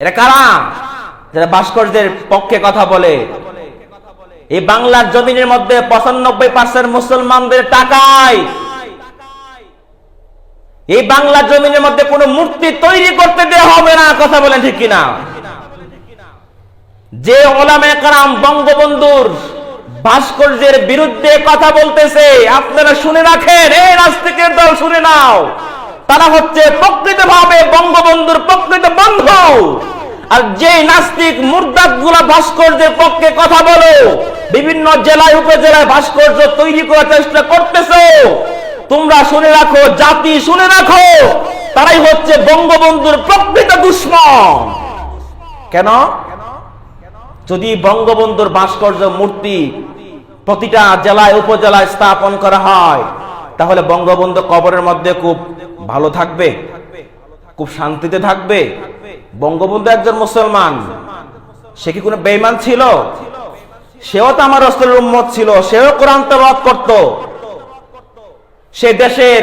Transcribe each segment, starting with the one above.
এরা কারা? যারা ভাস্কর্যের পক্ষে কথা বলে। এই বাংলার জমিনের মধ্যে পঁচানব্বই পার্সেন্ট মুসলমানদের টাকায়। এই বাংলা জমিনের মধ্যে কোনো মূর্তি তৈরি করতে দেওয়া হবে না, কথা বলেন ঠিক কিনা? যে ওলামে কারাম, বঙ্গবন্ধুর ভাস্কর্যের বিরুদ্ধে কথা বলতেছে, আপনারা শুনে রাখেন, এই নাস্তিকের দল শুনে নাও। তারা হচ্ছে প্রকৃত ভাবে বঙ্গবন্ধুর প্রকৃত বন্ধু। আর যে নাস্তিক মুরদাদগুলা ভাস্কর্যের পক্ষে কথা বলো, বিভিন্ন জেলায়, উপজেলায় ভাস্কর্য তৈরি করার চেষ্টা করতেছো। তোমরা শুনে রাখো, জাতি শুনে রাখো, তারাই হচ্ছে বঙ্গবন্ধুর প্রকৃত দুশ্মন। কেন? যদি বঙ্গবন্ধুর ভাস্কর্য মূর্তি প্রতিটা জেলায়, উপজেলায় স্থাপন করা হয়, তাহলে বঙ্গবন্ধু কবরের মধ্যে খুব ভালো থাকবে, খুব শান্তিতে থাকবে বঙ্গবন্ধু একজন মুসলমান। সে কি কোনো বেইমান ছিল? সেও তো আমার রসুলের উম্মত ছিল, সেও কোরআন তেলাওয়াত করত। সে দেশের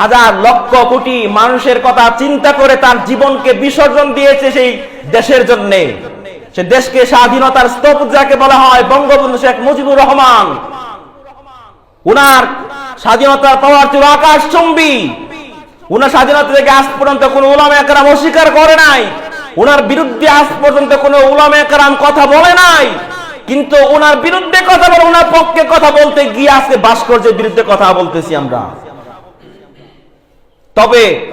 হাজার লক্ষ কোটি মানুষের কথা চিন্তা করে তার জীবনকে বিসর্জন দিয়েছে সেই দেশের জন্য। সে দেশকে স্বাধীনতার স্তূপ যাকে বলা হয় বঙ্গবন্ধু শেখ মুজিবুর রহমান। উনার স্বাধীনতা পাওয়ার ছিল আকাশ চুম্বি উনার স্বাধীনতা থেকে আজ পর্যন্ত কোনো উলামা একরাম অস্বীকার করে নাই। উনার বিরুদ্ধে আজ পর্যন্ত একরাম কথা বলে নাই। কিন্তু ওনার বিরুদ্ধে কথা বলে ওনার পক্ষে কথা বলতে গিয়ে আজকে ভাস্কর্যের বিরুদ্ধে কথা বলতেছি আমরা। তবে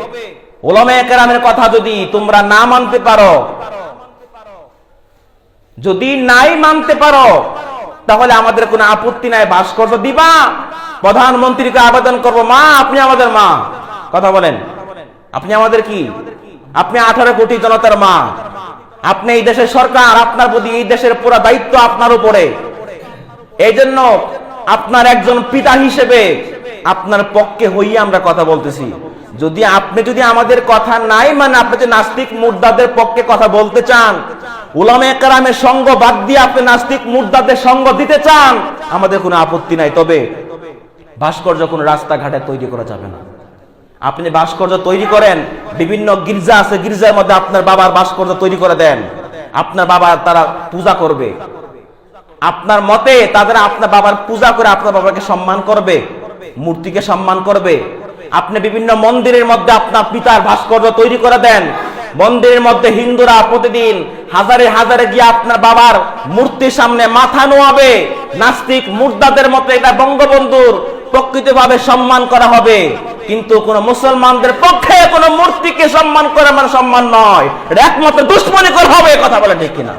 ওলামা একরামের কথা যদি তোমরা না মানতে পারো, যদি নাই মানতে পারো, তাহলে আমাদের কোনো আপত্তি নাই, ভাস্কর্য দিবা। প্রধানমন্ত্রীকে আবেদন করব, মা, আপনি আমাদের মা। কথা বলেন। আপনি আমাদের কি? আপনি আঠারো কোটি জনতার মা। আপনি এই দেশের সরকার, আপনার প্রতি এই দেশের পুরো দায়িত্ব আপনার উপরে। এই জন্য আপনার একজন পিতা হিসেবে আপনার পক্ষে হইয়ে আমরা কথা বলতেছি। যদি আপনি যদি আমাদের কথা নাই মানে আপনি যে নাস্তিক মুর্দাদের পক্ষে কথা বলতে চান, উলামে কারামের সঙ্গ বাদ দিয়ে আপনি নাস্তিক মুর্দাদের সঙ্গ দিতে চান, আমাদের কোনো আপত্তি নাই। তবে ভাস্কর্য কোনো রাস্তাঘাটে তৈরি করা যাবে না। আপনি ভাস্কর্য তৈরি করেন, বিভিন্ন গির্জা আছে, গির্জার মধ্যে আপনার বাবার ভাস্কর্য তৈরি করে দেন। আপনার বাবা তারা পূজা করবে। আপনার মতে তাদের আপনার বাবার পূজা করে আপনার বাবাকে সম্মান করবে, মূর্তিকে সম্মান করবে। আপনি বিভিন্ন মন্দিরের মধ্যে আপনার পিতার ভাস্কর্য তৈরি করে দেন। মন্দিরের মধ্যে হিন্দুরা প্রতিদিন হাজারে হাজারে গিয়ে আপনার বাবার মূর্তির সামনে মাথা নোয়াবে। নাস্তিক মুর্দাদের মতো এটা বঙ্গবন্ধুর প্রকৃতভাবে সম্মান করা হবে। কিন্তু কোন মুসলমানদের পক্ষে কোন মূর্তিকে সম্মান করা মানে সম্মান নয়। এটা একমাত্র দুশ্মনী করা হবে কথা বলে ঠিক কিনা?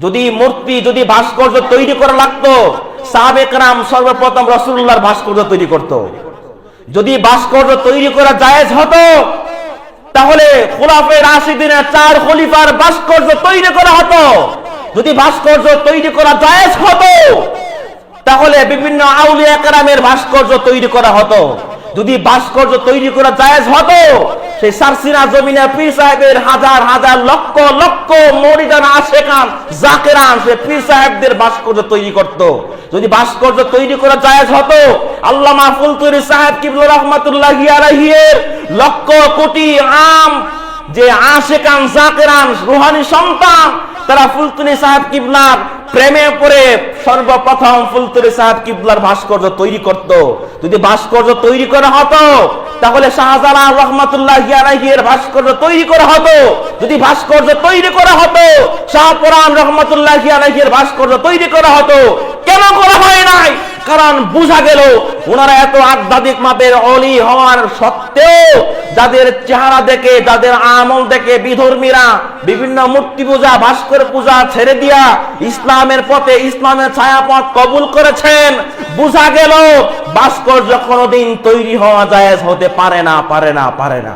যদি মূর্তি, যদি ভাস্কর্য তৈরি করা লাগতো সাবেক রাম সর্বপ্রথম রসুল্লাহর ভাস্কর্য তৈরি করত। যদি ভাস্কর্য তৈরি করা জায়েজ হতো, তাহলে খোলাফের আশি দিনের চার খলিফার ভাস্কর্য তৈরি করা হতো। যদি ভাস্কর্য তৈরি করা জায়েজ হতো তাহলে বিভিন্ন আউলিয়া কারামের ভাস্কর্য তৈরি করা হতো। যদি ভাস্কর্য তৈরি করা জায়েজ হতো, সেই সারসিনা জমিনে পীর সাহেবের হাজার হাজার লক্ষ লক্ষ মরিদান আশেকান জাকেরান, সে পীর সাহেবদের ভাস্কর্য তৈরি করত। যদি ভাস্কর্য তৈরি করা জায়েজ হতো, আল্লামা ফুলতুরি সাহেব কিবলুর রহমাতুল্লাহ আলাইহির লক্ষ কোটি আম, যে আশেকান জাকেরান, রুহানি সন্তান, তারা ফুলতুনি সাহেব কিবলার প্রেমে পড়ে সর্বপ্রথম ফুলতুরি সাহেব কিবলার ভাস্কর্য তৈরি করত। যদি ভাস্কর্য তৈরি করা হতো, তাহলে শাহজালাল রহমাতুল্লাহ আলাইহির ভাস্কর্য তৈরি করা হতো। যদি ভাস্কর্য তৈরি করা হতো, শাহপুরান রহমাতুল্লাহ আলাইহির ভাস্কর্য তৈরি করা হতো, কেন করা হয় নাই? কারণ বোঝা গেল ওনারা এত আধ্যাত্মিক মাপের অলি হওয়ার সত্ত্বেও যাদের চেহারা দেখে, যাদের আমল দেখে বিধর্মীরা বিভিন্ন মূর্তি পূজা, ভাস্কর পূজা ছেড়ে দিয়া ইসলামের পথে ইসলামের ছায়াপথ কবুল করেছেন, বোঝা গেল ভাস্কর্য কোনোদিন তৈরি হওয়া যায় হতে পারে না পারে না পারে না।